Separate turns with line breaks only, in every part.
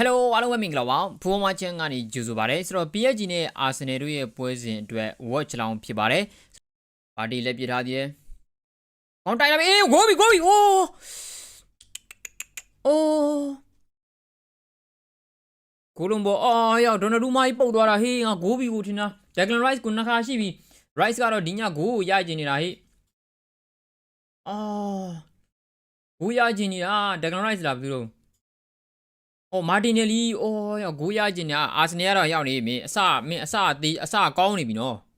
Hello အားလုံးပဲမင်္ဂလာပါဖူးမချန်ကနေကြိုဆိုပါရစေဆိုတော့ PSG နဲ့ Arsenal တို့ရဲ့ပွဲစဉ်အတွက် watch လောင်းဖြစ်ပါတယ်ပါတီလည်းပြထားသေးတယ်။ဟောင်းတိုင်လာပြီအေးဂိုးပြီဂိုးပြီအိုးအိုးကိုလုံးဘောအာရောက်ဒေါ်နယ်ဒူမာကြီးပုတ်သွားတာဟေးငါဂိုးပြီကိုထင်တာ Declan Rice ကိုနှစ်ခါရှိပြီ Rice ကတော့ဒီညဂိုးကိုရကျင်နေတာဟေးအာဂိုးရကျင်နေတာ Declan Rice လားဘယ်လိုလဲ။ အော်မာတင်နယ်လီအော်ရောက်ဂိုးရကျင်နေတာအာဆင်နယ်ကတော့ရောက်နေပြီအစမင်းအစသေးအစကောင်းနေပြီနော်။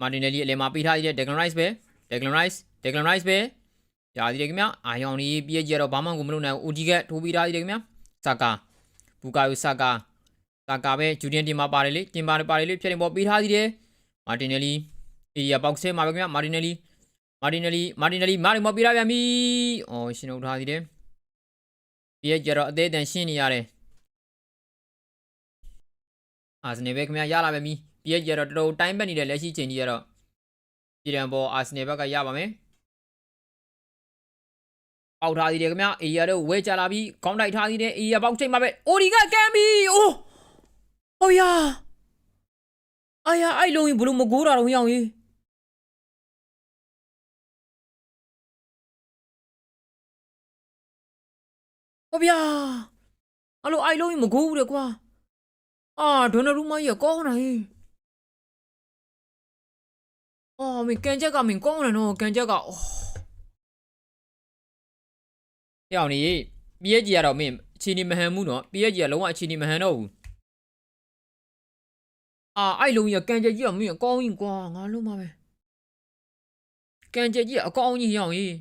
မာတင်နယ်လီအလဲမှာပေးထားသေးတဲ့ Declan Rice ပဲ Declan Rice Declan Rice ပဲရာသေးတယ်ခင်ဗျအာယောင်ဒီပြည့်ကြတော့ဘာမှကိုမလုပ်နိုင်ဘူး OG ကထိုးပြီးထားသေးတယ်ခင်ဗျဆာကာဘူကာယိုဆာကာဆာကာပဲဂျူဒီယန်တင်မှာပါတယ်လေတင်ပါတယ်ပါတယ်လေဖြတ်တင်ပေါ်ပေးထားသေးတယ်မာတင်နယ်လီအေးရပေါက်ဆဲမှာပဲခင်ဗျမာတင်နယ်လီမာတင်နယ်လီမာတင်နယ်လီမာတင်ပေါ်ပေးထားပြန်ပြီ။အော်ရှင်တို့ထားသေးတယ် ပြည့်ကြတော့အသေးအတန်ရှင်းနေရတယ်အာဆင်နယ်ပဲခင်ဗျာရလာပဲမီပြည့်ကြတော့တော်တော်တိုင်းပတ်နေတဲ့လက်ရှိချိန်ကြီးရတော့ပြည်တံပေါ်အာဆင်နယ်ဘက်ကရပါမယ်ပေါက်ထားသေးတယ်ခင်ဗျာအေရီယာတို့ဝဲကြလာပြီးခေါင်းတိုက်ထားသေးတယ်အေရီယာပေါက်ချိန်မှာပဲအိုဒီကကန်ပြီအိုးဟိုယာအာယာအဲ့လုံးဘလို့မကိုးတာတော့ဟိအောင်ကြီး ဟောဗျာအဲ့လိုအဲ့လုံးမကိုးဘူးလေကွာအာဒေါ်နယ်ရူမကြီးကောင်းတာဟေးအော်မင်းကန်ချက်ကမင်းကောင်းတယ်နော်ကန်ချက်ကအော်ဟဲ့အောင်นี่ပြည့်ကြီးကတော့မင်းအချီနီမဟန်ဘူးနော်ပြည့်ကြီးကလုံးဝအချီနီမဟန်တော့ဘူးအာအဲ့လုံးကြီးကကန်ချက်ကြီးကမင်းအကောင်းကြီးကွာငါလုံးပါပဲကန်ချက်ကြီးကအကောင်းကြီးဟဲ့အောင်ကြီး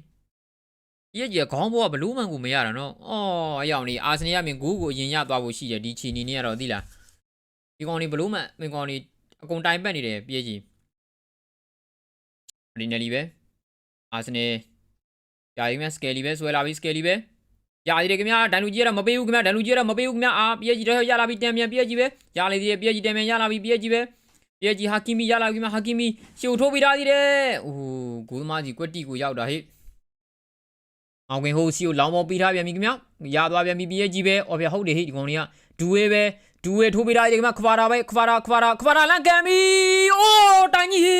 ပြည့်ကြီးခေါင်းဘောကဘလူးမှန်ကိုမရတာနော်။အော်အယောင်နေအာဆင်နယ်ကမင်းဂိုးကိုအရင်ရသွားဖို့ရှိတယ်ဒီချီနီနေကတော့သိလား။ဒီကောင်နေဘလူးမှန်မင်းကောင်နေအကုန်တိုင်ပတ်နေတယ်ပြည့်ကြီး။ဒီနယ်လီပဲ။အာဆင်နယ်ယာရီမစကယ်လီပဲဆွဲလာပြီစကယ်လီပဲ။ယာရီတယ်ခင်ဗျာဒန်လူကြီးကတော့မပေးဘူးခင်ဗျာဒန်လူကြီးကတော့မပေးဘူးခင်ဗျာအာပြည့်ကြီးတော့ရလာပြီတန်ပြန်ပြည့်ကြီးပဲ။ရလေသေးတယ်ပြည့်ကြီးတန်ပြန်ရလာပြီပြည့်ကြီးပဲ။ပြည့်ကြီးဟာကီမီရလာပြီခင်ဗျာဟာကီမီရှုပ်ထိုးပြီးသားသေးတယ်။အိုးဂိုးသမားကြီးကွက်တီကိုရောက်တာဟဲ့။ အောင်ကင်ဟိုစီကိုလောင်းမောပေးထားပြန်ပြီခင်ဗျရသွားပြန်ပြီပြည့်ကြီးပဲအော်ဗျဟုတ်တယ်ဟိဒီကောင်တွေကဒူဝေးပဲဒူဝေးထိုးပေးထားတယ်ခင်ဗျခဖာရာပဲခဖာရာခဖာရာခဖာရာလန်ကန်ပြီအိုးတိုင်ကြီးဟိ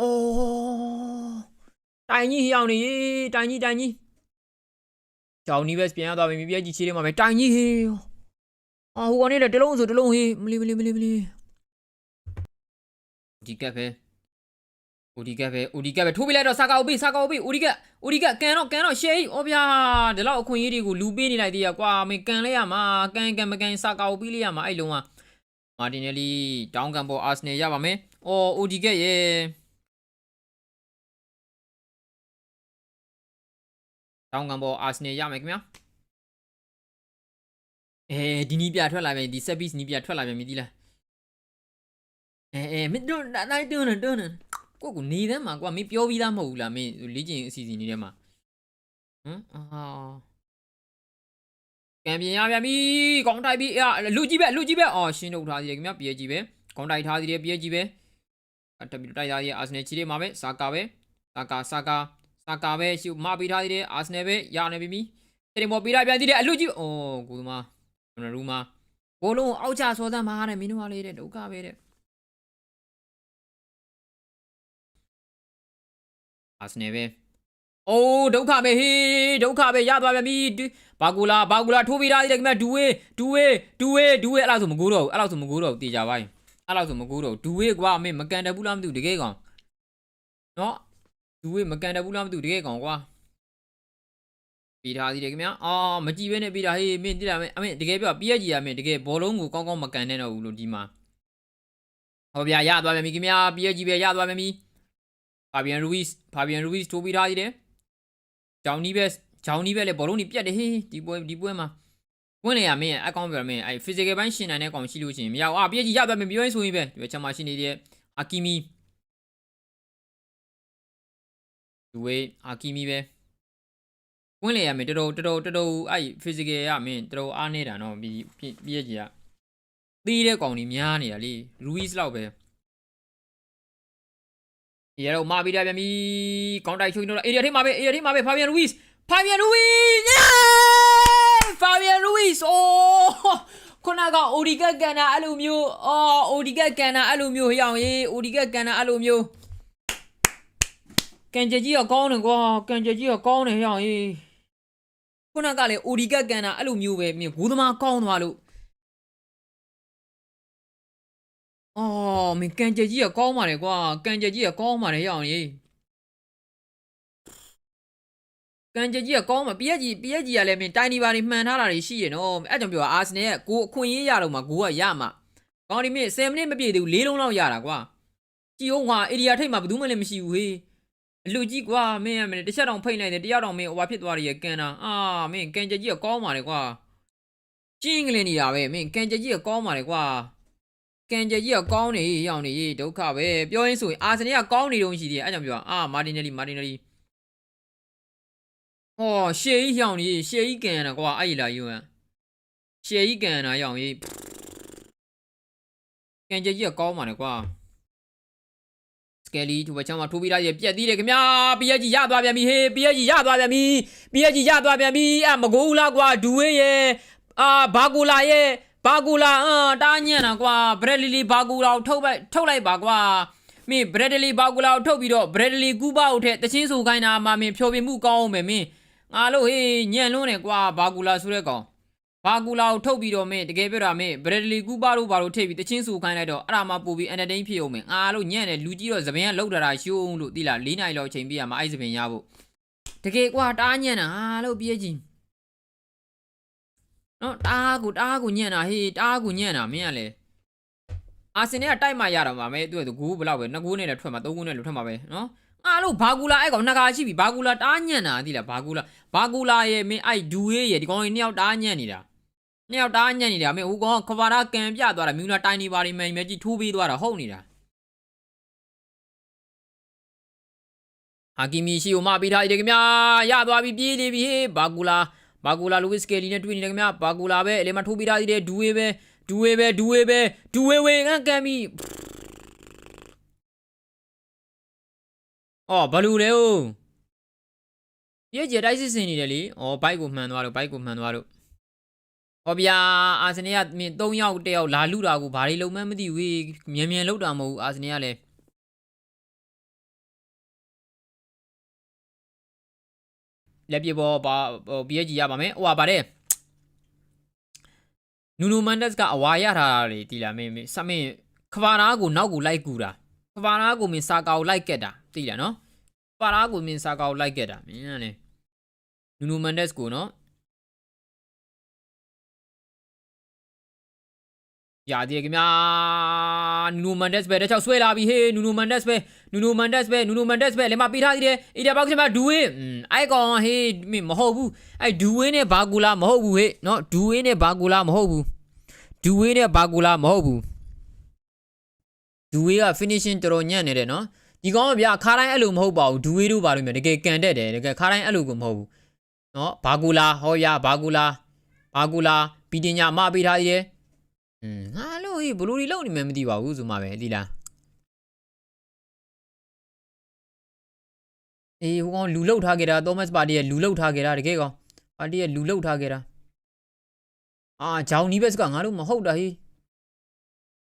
အိုးတိုင်ကြီးဟိအောင်နေတိုင်ကြီးတိုင်ကြီးကြောင်နီးပဲပြန်ရသွားပြီပြည့်ကြီးချေးတယ်မှာပဲတိုင်ကြီးဟိအာဟိုကောင်နေတယ်တလုံးဆိုတလုံးဟိမလီမလီမလီမလီဒီကက်ပဲ အိုဒီကက်ပဲအိုဒီကက်ပဲထိုးပြလိုက်တော့စာကာအိုပေးစာကာအိုပေးအိုဒီကက်အိုဒီကက်ကန်တော့ကန်တော့ရှေးဩဗျာဒီလောက်အခွင့်အရေးတွေကိုလူပေးနေလိုက်သေးရကွာမင်းကန်လဲရမှာကန်ကန်မကန်စာကာအိုပေးလိုက်ရမှာအဲ့လုံးကမာတင်နယ်လီတောင်းကန်ပေါ်အာဆနယ်ရပါမယ်အော်အိုဒီကက်ရဲ့တောင်းကန်ပေါ်အာဆနယ်ရမယ်ခင်ဗျာအဲဒီနီးပြထွက်လာပြန်ဒီဆက်ပစ်နီးပြထွက်လာပြန်ပြီဒီလားအဲအဲမင်းတို့နိုင်တွန်းတွန်းတွန်း ကိုကူနေတယ်မှာကွာမင်းပြောပြီးသားမဟုတ်ဘူးလားမင်းလေ့ကျင့်အစီအစဉ်နေတဲ့မှာဟမ်အာကံပြင်ရပြန်ပြီကောင်းတိုက်ပြီအလူကြီးပဲလူကြီးပဲအော်ရှင်းထုတ်ထားသေးတယ်ခင်ဗျပြေကြီးပဲကောင်းတိုက်ထားသေးတယ်ပြေကြီးပဲအတပီတိုက်ထားသေးတယ်အာဆနယ်ချီတွေမှာပဲစာကာပဲစာကာစာကာစာကာပဲရှုမပေးထားသေးတယ်အာဆနယ်ပဲရနေပြီတင်ပေါ်ပေးထားပြန်သေးတယ်အလူကြီးအော်ကူသမားကျွန်တော်ရူမာဘိုးလုံးအောက်ချစောသမ်းမှာတဲ့မင်းတို့ကလေးတဲ့ဒုက္ခပဲတဲ့ အာဆနယ်ပဲအိုးဒုက္ခပဲဟေးဒုက္ခပဲရသွားပြန်ပြီဘာကူလာဘာကူလာထိုးပြီးသားသေးတယ်ခင်ဗျဒူဝေးဒူဝေးဒူဝေးဒူဝေးအဲ့လောက်ဆိုမကူတော့ဘူးအဲ့လောက်ဆိုမကူတော့ဘူးတေချာပါရင်အဲ့လောက်ဆိုမကူတော့ဘူးဒူဝေးကွာမင်းမကန်တဘူးလားမသိဘူးတကယ်ကောင်နော်ဒူဝေးမကန်တဘူးလားမသိဘူးတကယ်ကောင်ကွာပြီးထားသေးတယ်ခင်ဗျအာမကြည့်ဘဲနဲ့ပြီးတာဟေးမင်းတိလာမင်းအမင်းတကယ်ပြောပြည့်ကြီးရမင်းတကယ်ဘောလုံးကိုကောင်းကောင်းမကန်နဲ့တော့ဘူးလို့ဒီမှာဟောဗျာရသွားပြန်ပြီခင်ဗျာပြည့်ကြီးပဲရသွားပြန်ပြီ ဖာဘီယန်ရူဝစ်ဖာဘီယန်ရူဝစ်ထိုးပြီးထားသေးတယ်။ဂျောင်နီးပဲဂျောင်နီးပဲလေဘောလုံးကြီးပြတ်တယ်ဟေးဒီပွဲဒီပွဲမှာဝင်လေရမင်းအကောင့်ပြောမင်းအဲ physical ဘိုင်းရှင်နိုင်တဲ့ကောင်ရှိလို့ရှိရင်မရဘူးအာပြည့်ကြီးရသွားမင်းပြောရင်ဆိုရင်ပဲဒီချက်မှာရှိနေတဲ့အာကီမီဒီဝေးအာကီမီပဲဝင်လေရမင်းတော်တော်တော်တော်တော်အဲ physical ရမင်းတော်တော်အားနေတာနော်ပြီးပြည့်ကြီးကသီးတဲ့ကောင်ကြီးများနေတာလေရူဝစ်လောက်ပဲဒီ ရတော့မာပြီးတာပြန်ပြီကောင်းတိုက်ချိုးနေတော့အေရီယာထိမှာပဲအေရီယာထိမှာပဲဖာဘီယန်ရူဝစ်ဖာဘီယန်လူဝီယေဖာဘီယန်လူဝီအိုးခုနကအိုဒီကက်ကန်နာအဲ့လိုမျိုးအော်အိုဒီကက်ကန်နာအဲ့လိုမျိုးဟေ့အောင်ရေးအိုဒီကက်ကန်နာအဲ့လိုမျိုးကန်ကြကြီးကကောင်းတယ်ကွာကန်ကြကြီးကကောင်းတယ်ဟေ့အောင်ရေးခုနကလေအိုဒီကက်ကန်နာအဲ့လိုမျိုးပဲမြင်ဘူးသမားကောင်းသွားလို့ အော်မင်းကန်ကြကြီးကကောင်းပါလေကွာကန်ကြကြီးကကောင်းပါလေဟေ့အောင်ရေးကန်ကြကြီးကကောင်းမှာပရက်ကြီးပရက်ကြီးကလည်းမင်းတိုင်နီပါနေမှန်ထားတာတွေရှိရနော်အဲ့ကြောင့်ပြောအာဆင်နယ်ကကိုအခွင့်အရေးရတော့မှကိုကရမှာကောင်းဒီမင်း10မိနစ်မပြည့်သေးဘူး၄လုံးလောက်ရတာကွာကြည်အောင်ကွာအေရီယာထိတ်မှာဘယ်သူမှလည်းမရှိဘူးဟေးအလူကြီးကွာမင်းကမင်းတစ်ချက်တောင်ဖိတ်လိုက်တယ်တရားတောင်မင်းဟိုဘာဖြစ်သွားရရဲ့ကန်တာအာမင်းကန်ကြကြီးကကောင်းပါလေကွာကျင်းကလေးနေတာပဲမင်းကန်ကြကြီးကကောင်းပါလေကွာ ကံကြကြီးကကောင်းနေရောင်နေဒုက္ခပဲပြောရင်းဆိုရင်အာဆနယ်ကကောင်းနေတုန်းရှိသေးတယ်အဲကြောင့်ပြောအာမာတင်နယ်လီမာတင်နယ်လီဟောရှေကြီးရောင်နေရှေကြီးကံရတာကွာအဲ့လာယူဟန်ရှေကြီးကံရတာရောင်ကြီးကံကြကြီးကကောင်းပါနဲ့ကွာစကယ်လီသူဘချောင်းမှာထိုးပြီးသားရဲ့ပြက်သေးတယ်ခင်ဗျာ PSG ရသွားပြန်ပြီဟေး PSG ရသွားပြန်ပြီ PSG ရသွားပြန်ပြီအမကိုးလားကွာဒူဝဲရဲ့အာဘာကိုလာရဲ့ ဘာကူလာအာတားညံ့တာကွာဘရက်လီလီဘာကူလာကိုထုတ်လိုက်ထုတ်လိုက်ပါကွာမင်းဘရက်ဒလီဘာကူလာကိုထုတ်ပြီးတော့ဘရက်ဒလီကူပါကိုထက်တချင်းဆိုခိုင်းတာမှမင်းဖြောပြမှုကောင်းအောင်မယ်မင်းငါလို့ဟေးညံ့လွန်းတယ်ကွာဘာကူလာဆိုတဲ့ကောင်ဘာကူလာကိုထုတ်ပြီးတော့မင်းတကယ်ပြောတာမင်းဘရက်ဒလီကူပါတို့ဘာလို့ထိပ်ပြီးတချင်းဆူခိုင်းလိုက်တော့အဲ့ဒါမှပို့ပြီးအန်တတိန်ဖြစ်အောင်မင်းငါလို့ညံ့တယ်လူကြီးတော့သပင်ကလောက်တာတာရှိုးလို့တိလာ၄နိုင်လောက်အချိန်ပြရမှာအဲ့သပင်ရဖို့တကယ်ကွာတားညံ့တာဟာလို့ပြေးကြည့် နော်တားကူတားကူညံ့တာဟေးတားကူညံ့တာမင်းကလေအာဆင်နယ်ကတိုက်မှရတော့မှာမဲသူကဂိုးဘယ်လောက်ပဲနှစ်ဂိုးနဲ့လည်းထွက်မှာသုံးဂိုးနဲ့လည်းထွက်မှာပဲနော်အားလို့ဘာကူလာအဲ့ကောင်နှစ်ခါရှိပြီဘာကူလာတားညံ့တာသိလားဘာကူလာဘာကူလာရဲ့မင်းအဲ့ဒူရေးရဲ့ဒီကောင်ကြီးနှစ်ယောက်တားညံ့နေတာနှစ်ယောက်တားညံ့နေတာမင်းဟိုကောင်ကခွာရာကန်ပြသွားတာမြူနာတိုင်းနေပါရီမန်မြကြီးထိုးပေးသွားတာဟုတ်နေတာဟာကီမီရှိကိုမပေးထားတယ်ခင်ဗျာရသွားပြီပြေးနေပြီဟေးဘာကူလာ ဘာကူလာလူဝစ်စကယ်လီနဲ့တွေ့နေတယ်ခင်ဗျာဘာကူလာပဲအလေမထိုးပေးထားသေးတယ်ဒူဝေးပဲဒူဝေးပဲဒူဝေးပဲဒူဝေးဝေးငန်းကန်ပြီအော်ဘလူလဲဦးပြည့်ကြတိုက်စစ်စင်နေတယ်လေအော်ဘိုက်ကိုမှန်သွားတော့ဘိုက်ကိုမှန်သွားတော့ဟောဗျာအာဆင်နယ်ကမင်း၃ယောက်တစ်ယောက်လာလူတာကိုဘာတွေလုံးမှန်းမသိဘူးမြန်မြန်လောက်တာမဟုတ်ဘူးအာဆင်နယ်ကလည်း လက်ပြပေါ်ပါဟိုပြည့်ကြီးရပါမယ်ဟိုပါပါတယ်နူနူမန်ဒက်စ်ကအဝါရထားတာလေတီလာမင်းမင်းစမင်းခဗာနာကိုနောက်ကိုလိုက်ကူတာခဗာနာကိုမင်းစာကာကိုလိုက်ကက်တာတီလာနော်ပါရာကိုမင်းစာကောက်လိုက်ခဲ့တာမင်းကလေနူနူမန်ဒက်စ်ကိုနော် ရာဒီခင်ဗျာနူနိုမန်ဒက်စ်ပဲတခြားဆွဲလာပြီဟေးနူနိုမန်ဒက်စ်ပဲနူနိုမန်ဒက်စ်ပဲနူနိုမန်ဒက်စ်ပဲလည်းမပေးထားသေးတယ်အီတာဘောက်ခင်ဗျာဒူဝင်းအိုက်ကောင်ဟေးမဟုတ်ဘူးအဲ့ဒူဝင်းနဲ့ဘာကူလာမဟုတ်ဘူးဟေးနော်ဒူဝင်းနဲ့ဘာကူလာမဟုတ်ဘူးဒူဝင်းနဲ့ဘာကူလာမဟုတ်ဘူးဒူဝေးက finishing တော်တော်ညံ့နေတယ်နော်ဒီကောင်ကဗျာခါတိုင်းအဲ့လိုမဟုတ်ပါဘူးဒူဝေးတို့ပါလို့မြင်တကယ်ကန်တက်တယ်တကယ်ခါတိုင်းအဲ့လိုကိုမဟုတ်ဘူးနော်ဘာကူလာဟောရဘာကူလာဘာကူလာပီတင်ညာမပေးထားသေးတယ် อืมငါလို့ဟေးဘလူဒီလောက်နေမှမသိပါဘူးဆိုမှပဲဒီလားအေးဟိုကောင်လူလောက်ထားခဲ့တာသောမတ်ပါတီရဲ့လူလောက်ထားခဲ့တာတကယ်ကောင်ပါတီရဲ့လူလောက်ထားခဲ့တာအာဂျောင်နီဘက်စ်ကငါတို့မဟုတ်တာဟေး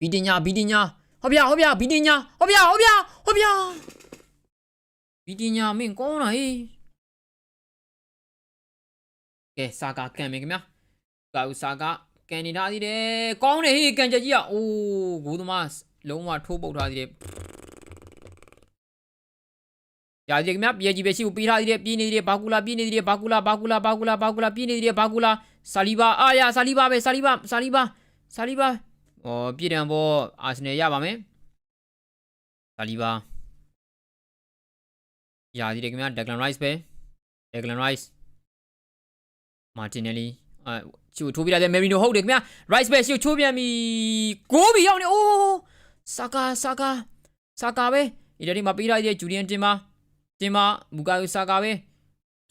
ပီတင်ညာပီတင်ညာဟောဗျာဟောဗျာပီတင်ညာဟောဗျာဟောဗျာဟောဗျာဗီဒီညာမင်းကောင်းလာဟေးကဲစာကာကန်မယ်ခင်ဗျာကာဦးစာကာ ကန်နေထားသေးတယ်ကောင်းတယ်ဟေးကန်ချက်ကြီးอ่ะအိုးဂိုးသမားလုံးဝထိုးပုတ်ထားသေးတယ်ရာကြီးခင်ဗျာပြေကြီးပဲရှိကိုပေးထားသေးတယ်ပြေးနေသေးတယ်ဘာကူလာပြေးနေသေးတယ်ဘာကူလာဘာကူလာဘာကူလာဘာကူလာပြေးနေသေးတယ်ဘာကူလာဆာလီဘာအာရဆာလီဘာပဲဆာလီဘာဆာလီဘာဆာလီဘာအော်ပြည်တံဘောအာဆင်နယ်ရပါမယ်ဆာလီဘာရာဒီတယ်ခင်ဗျာဒက်ဂလန်ရိုက်စ်ပဲဒက်ဂလန်ရိုက်စ်မာတင်နယ်လီအဲ ချိုထိုးပြလိုက်တယ်မယ်ရီနိုဟုတ်တယ်ခင်ဗျာရိုက်စ်ပဲချိုချိုးပြန်ပြီကိုးပြီရောက်နေအိုးဆာကာဆာကာဆာကာပဲဒီတည်းမှာပေးလိုက်တဲ့ဂျူလီယန်တင်မာတင်မာဘူကာယိုဆာကာပဲ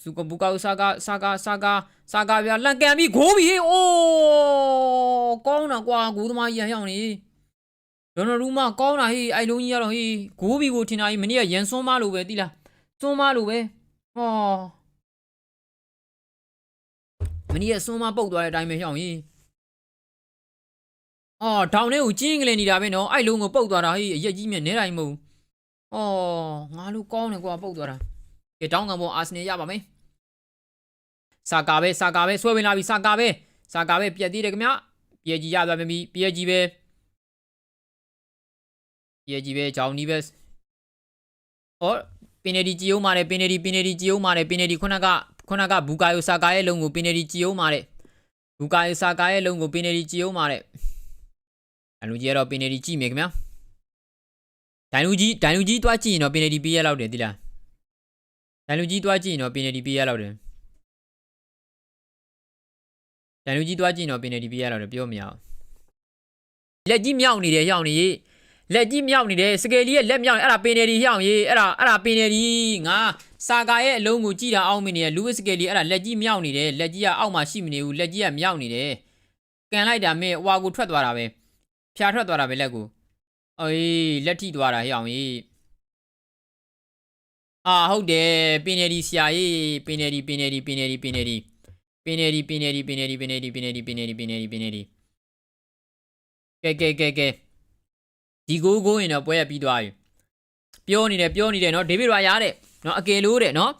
စုကဘူကာယိုဆာကာဆာကာဆာကာဆာကာပြလန်ကန်ပြီကိုးပြီအိုးကောင်းတာကွာကိုးသမားကြီးရောက်နေဒေါ်နယ်ရူးမကောင်းတာဟေးအိုင်လုံးကြီးရတော့ဟေးဂိုးဘီကိုထင်တာကြီးမနေ့ကရန်စွန်းမလို့ပဲတိလားစွန်းမလို့ပဲဟော မနီရဲ့စွန်းမပုတ်သွားတဲ့အတိုင်းပဲရှောင်းကြီးအော်ထောင်ထဲကိုကျင်းကလေးနေတာပဲနော်အဲ့လုံးကိုပုတ်သွားတာဟေးအရက်ကြီးမြနေတိုင်းမဟုတ်အော်ငါလိုကောင်းတယ်ကွာပုတ်သွားတာကဲတောင်းကံပေါ်အာဆနယ်ရပါမယ်စာကာပဲစာကာပဲဆွဲဝင်လာပြီစာကာပဲစာကာပဲပြက်သေးတယ်ခင်ဗျပြက်ကြီးရသွားပြီပြက်ကြီးပဲပြက်ကြီးပဲကြောင်နီးပဲအော်ပင်နေဒီကြည်အောင်မာတယ်ပင်နေဒီပင်နေဒီကြည်အောင်မာတယ်ပင်နေဒီခုနက ခုနကဘူကာယိုစာကာရဲ့လုံးကိုပင်နေဒီကြည်အောင်မာတယ်ဘူကာယိုစာကာရဲ့လုံးကိုပင်နေဒီကြည်အောင်မာတယ်အလူကြီးကတော့ပင်နေဒီကြည့်မယ်ခင်ဗျဒိုင်လူကြီးဒိုင်လူကြီးတွားကြည့်ရင်တော့ပင်နေဒီပေးရလောက်တယ်တိလားဒိုင်လူကြီးတွားကြည့်ရင်တော့ပင်နေဒီပေးရလောက်တယ်ဒိုင်လူကြီးတွားကြည့်ရင်တော့ပင်နေဒီပေးရလောက်တယ်ပြောမရအောင်လက်ကြီးမြောက်နေတယ်ရောက်နေရေး လက်ကြီးမြောက်နေတယ်စကယ်လီရဲ့လက်မြောက်နေအဲ့ဒါပင်နေဒီရောက်ရေးအဲ့ဒါအဲ့ဒါပင်နေဒီငါစာကာရဲ့အလုံးကိုကြည့်တာအောက်မနေတယ်လူဝစ်စကယ်လီအဲ့ဒါလက်ကြီးမြောက်နေတယ်လက်ကြီးကအောက်မှာရှိမနေဘူးလက်ကြီးကမြောက်နေတယ်ကန်လိုက်တာမင်းဟွာကိုထွက်သွားတာပဲဖြာထွက်သွားတာပဲလက်ကိုအေးလက်ထိသွားတာဟဲ့အောင်ကြီးအာဟုတ်တယ်ပင်နေဒီဆရာကြီးပင်နေဒီပင်နေဒီပင်နေဒီပင်နေဒီပင်နေဒီပင်နေဒီပင်နေဒီပင်နေဒီပင်နေဒီပင်နေဒီပင်နေဒီပင်နေဒီကဲကဲကဲကဲ ဒီကိုကိုရင်တော့ပွဲရပြီးသွားပြီပြောနေတယ်ပြောနေတယ်နော်ဒေးဗစ်ရာရတဲ့နော်အကယ်လို့တဲ့နော်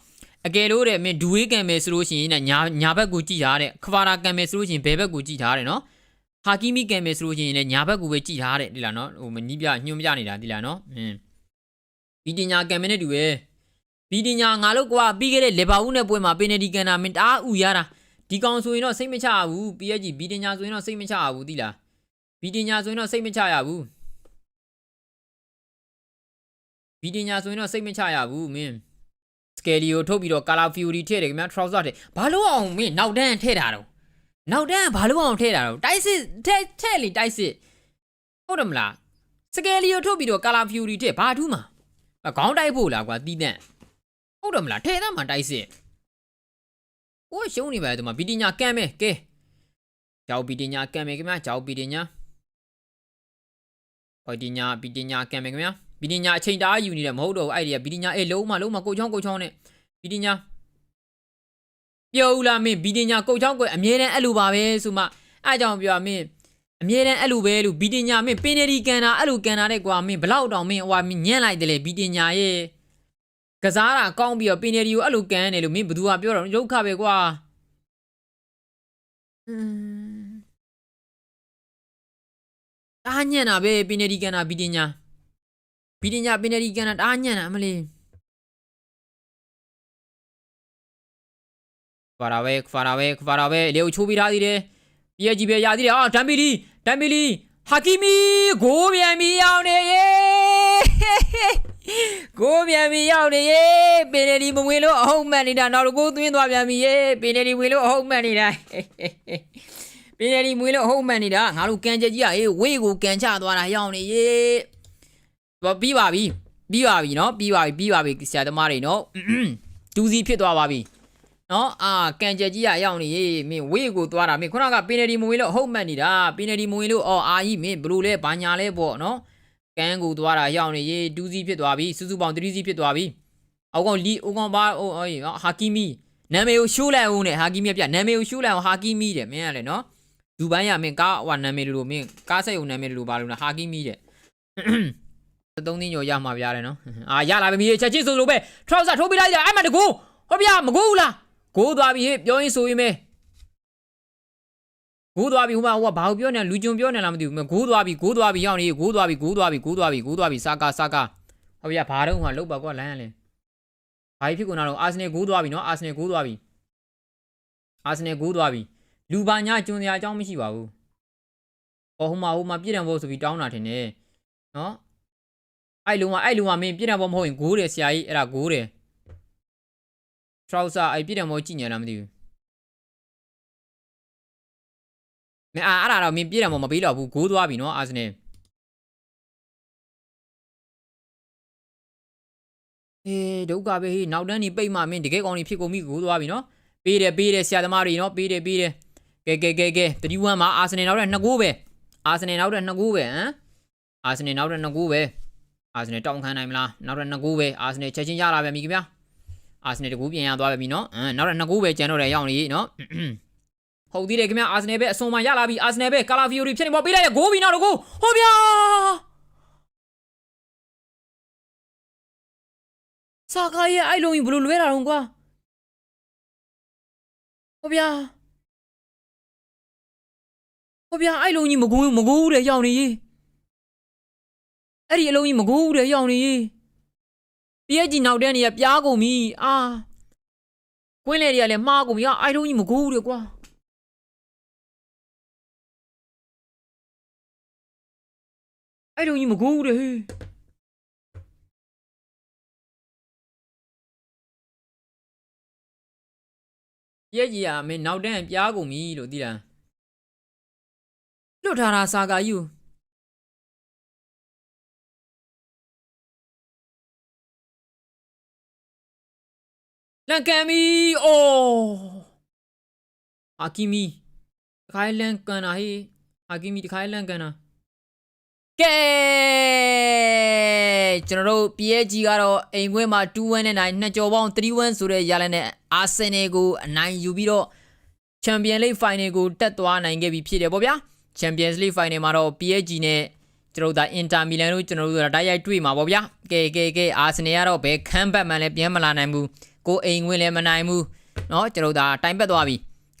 အကယ်လို့တဲ့မင်းဒူဝေးကံမယ်ဆိုလို့ရှိရင်တဲ့ညာညာဘက်ကိုကြည့်ထားတဲ့ခဗာရာကံမယ်ဆိုလို့ရှိရင်ဘယ်ဘက်ကိုကြည့်ထားတဲ့နော်ဟာကီမီကံမယ်ဆိုလို့ရှိရင်လည်းညာဘက်ကိုပဲကြည့်ထားတဲ့ဒီလားနော်ဟိုမနီးပြညွှန်ပြနေတာဒီလားနော်အင်းဒီတင်ညာကံမယ်နဲ့တူပဲဒီတင်ညာငါတို့ကွာပြီးခဲ့တဲ့လေဘာဦးနဲ့ပွဲမှာပင်နယ်ဒီကန်နာမင်းတအားဥရတာဒီကောင်ဆိုရင်တော့စိတ်မချရဘူး PSG ဘီတင်ညာဆိုရင်တော့စိတ်မချရဘူးဒီလားဘီတင်ညာဆိုရင်တော့စိတ်မချရဘူး ဗီဒီညာဆိုရင်တော့စိတ်မချရဘူးမင်းစကယ်လီကိုထုတ်ပြီးတော့ကာလာဖီယိုရီထည့်တယ်ခင်ဗျာထရောက်ဆာထည့်ဘာလို့အောင်မင်းနောက်တန်းထည့်တာတော့နောက်တန်းဘာလို့အောင်ထည့်တာတော့တိုက်စစ်ထည့်ထည့်လေတိုက်စစ်ဟုတ်တယ်မလားစကယ်လီကိုထုတ်ပြီးတော့ကာလာဖီယိုရီထည့်ဘာထူးမှာခေါင်းတိုက်ဖို့လားကွာတီးတန့်ဟုတ်တယ်မလားထည့်သားမှာတိုက်စစ်ကိုရှုံးနေပါလေဒီမှာဗီဒီညာကမ်းမယ်ကဲကြောက်ဗီဒီညာကမ်းမယ်ခင်ဗျာကြောက်ဗီဒီညာဟောဒီညာဗီဒီညာကမ်းမယ်ခင်ဗျာ ဗီဒီညာအချိန်တအားယူနေတယ်မဟုတ်တော့ဘူးအဲ့ဒီကဗီဒီညာအေးလုံးမလုံးမကိုချောင်းကိုချောင်းနဲ့ဗီဒီညာပြောဦးလားမင်းဗီဒီညာကိုချောင်းကိုအမြဲတမ်းအဲ့လိုပါပဲဆိုမှအဲ့ကြောင့်ပြောမင်းအမြဲတမ်းအဲ့လိုပဲလို့ဗီဒီညာမင်းပင်နေဒီကန်တာအဲ့လိုကန်တာတဲ့ကွာမင်းဘလောက်တောင်မင်းဟိုညံ့လိုက်တယ်လေဗီဒီညာရဲ့ကစားတာကောင်းပြီးတော့ပင်နေဒီကိုအဲ့လိုကန်နေလို့မင်းဘသူကပြောတော့ဒုက္ခပဲကွာอืมအားညံ့တာပဲပင်နေဒီကန်တာဗီဒီညာ ဗီဒီညာပင်နရီကန်တာတအားညံ့တာအမလေးဖာရာဝဲဖာရာဝဲဖာရာဝဲလေကိုချိုးပြီးသားသေးတယ်ပြည့်ကြီးပဲရသေးတယ်အော်ဒမ်ဘီလီဒမ်ဘီလီဟာကီမီဂိုးပြန်ပြီးရောက်နေရေဂိုးပြန်ပြီးရောက်နေရေပင်နရီမဝင်လို့အဟုတ်မှန်နေတာနောက်တော့ကိုသွင်းသွားပြန်ပြီရေပင်နရီဝင်လို့အဟုတ်မှန်နေတာပင်နရီမဝင်လို့အဟုတ်မှန်နေတာငါတို့ကန်ချက်ကြီးကအေးဝေးကိုကန်ချသွားတာရောက်နေရေတော့ ပြီးပါပြီပြီးပါပြီเนาะပြီးပါပြီပြီးပါပြီဆရာသမားတွေเนาะဒူးစီဖြစ်သွားပါပြီเนาะအာကန်ကြက်ကြီးရရောက်နေရေးမင်းဝေးကိုသွားတာမင်းခုနကပင်နယ်ဒီမဝင်လို့အဟုတ်မှတ်နေတာပင်နယ်ဒီမဝင်လို့အော်အာကြီးမင်းဘလို့လဲဘာညာလဲပေါ့เนาะကန်ကိုသွားတာရောက်နေရေးဒူးစီဖြစ်သွားပြီစူးစူးပေါင်း3စီဖြစ်သွားပြီအောက်ကောင်လီအိုကောင်ပါအိုအေးဟာကီမီနာမည်ကိုရှိုးလိုက်အောင်နဲ့ဟာကီမီပြနာမည်ကိုရှိုးလိုက်အောင်ဟာကီမီတဲ့မင်းကလည်းเนาะဒူဘိုင်းရမင်းကားဟိုနာမည်လိုမင်းကားဆက်ုံနာမည်လိုပါလို့လားဟာကီမီတဲ့ သုံးသိန်းကျော်ရမှာပြရတယ်နော်အာရလာပြီချက်ချင်းဆိုလိုပဲ trouser ထိုးပြလိုက်ကြအဲ့မှာတကူဟုတ်ဗျာမကူဘူးလားကိုးသွားပြီဟေ့ပြောရင်ဆိုရင်ပဲကိုးသွားပြီဟိုမှာဟိုကဘာကိုပြောနေလူဂျွန်ပြောနေလားမသိဘူးကိုးသွားပြီကိုးသွားပြီရောက်နေကိုးသွားပြီကိုးသွားပြီကိုးသွားပြီကိုးသွားပြီစာကာစာကာဟုတ်ဗျာဘာတော့ဟိုလောက်ပါကွာလမ်းရလဲဘာဖြစ်ကုန်တာတော့အာဆနယ်ကိုးသွားပြီနော်အာဆနယ်ကိုးသွားပြီအာဆနယ်ကိုးသွားပြီလူပါညာကျွန်းစရာအကြောင်းမရှိပါဘူးဟောဟိုမှာဟိုမှာပြည်တယ်ဖို့ဆိုပြီးတောင်းတာထင်တယ်နော် အဲ့လုံးကအဲ့လုံးကမင်းပြည့်တယ်ဘောမဟုတ်ရင်ဂိုးတယ်ဆရာကြီးအဲ့ဒါဂိုးတယ် trouser အဲ့ပြည့်တယ်ဘောကြည့်ညာလားမသိဘူးမင်းအာအဲ့ဒါတော့မင်းပြည့်တယ်ဘောမပေးတော့ဘူးဂိုးသွားပြီနော်အာဆနယ်အေးဒုက္ခပဲဟေးနောက်တန်းနေပိတ်မှမင်းတကယ်ကောင်းနေဖြစ်ကုန်ပြီဂိုးသွားပြီနော်ပေးတယ်ပေးတယ်ဆရာသမားတွေနော်ပေးတယ်ပေးတယ်ကဲကဲကဲကဲ31မှာအာဆနယ်နောက်တဲ့2ဂိုးပဲအာဆနယ်နောက်တဲ့2ဂိုးပဲဟမ်အာဆနယ်နောက်တဲ့2ဂိုးပဲ အာဆနယ်တောင်းခံနိုင်မလားနောက်တော့2ဂိုးပဲအာဆနယ်ချက်ချင်းရလာပြန်ပြီခင်ဗျာအာဆနယ်တကူပြန်ရသွားပြန်ပြီနော်အမ်နောက်တော့2ဂိုးပဲကျန်တော့တယ်ရောက်နေနော်ဟုတ်သေးတယ်ခင်ဗျအာဆင်နယ်ပဲအစွန်မှရလာပြီအာဆင်နယ်ပဲကာလာဖီယိုရီဖြစ်နေပေါ်ပေးလိုက်ရဂိုးပြီနောက်တော့ကိုဟောဗျာစာကာရဲ့အဲ့လုံးကြီးဘလို့လွဲတာတော့ကွာဟောဗျာဟောဗျာအဲ့လုံးကြီးမကူမကူတဲ့ရောက်နေရေး အဲ့ဒီအလုံးကြီးမကူတဲ့ရောက်နေရေးပြည့်ကြီးနောက်တန်းနေရပြားကုန်ပြီအာကွင်းလေတွေကလည်းမှားကုန်ပြီအာအဲ့လုံးကြီးမကူတဲ့ကွာအဲ့လိုကြီးမကူးတဲ့ဟေးရဲ့ကြီးอ่ะမင်းနောက်တန်းပြားကုန်ပြီလို့သိလားလွတ်ထားတာစာကာယူ လန်ကန်မီအိုးအာကီမီတခိုင်းလန်ကန်တာဟေးအာကီမီတခိုင်းလန်ကန်တာကဲကျွန်တော်တို့ PSG ကတော့အိမ်ခွင်းမှာ2-1နဲ့နိုင်နှစ်ကြော်ပေါင်း3-1ဆိုတဲ့ရလနဲ့အာဆင်နယ်ကိုအနိုင်ယူပြီးတော့ချန်ပီယံလိဂ်ဖိုင်နယ်ကိုတက်သွားနိုင်ခဲ့ပြီဖြစ်တယ်ပေါ့ဗျာချန်ပီယံလိဂ်ဖိုင်နယ်မှာတော့ PSG နဲ့ကျွန်တော်တို့ဒါအင်တာမီလန်တို့ကျွန်တော်တို့တိုက်ရိုက်တွေ့မှာပေါ့ဗျာကဲကဲကဲအာဆင်နယ်ကတော့ဘယ်ခမ်းဘတ်မှလည်းပြန်မလာနိုင်ဘူး ကိုအိမ်ခွင်းလည်းမနိုင်ဘူးเนาะကျွန်တော်တို့ဒါတိုင်ပတ်သွားပြီ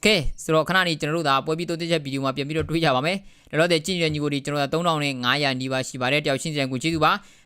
ကဲဆိုတော့ခဏနေကျွန်တော်တို့ဒါပွဲပြီးတိုးတက်ချက်ဗီဒီယိုမှာပြန်ပြီးတော့တွေ့ကြပါမယ် လောလောဆယ်ကြည့်ရတဲ့ညီကိုဒီကျွန်တော်တို့3500နီးပါးရှိပါတယ်တယောက်ချင်းစံကိုကျေးဇူးပါ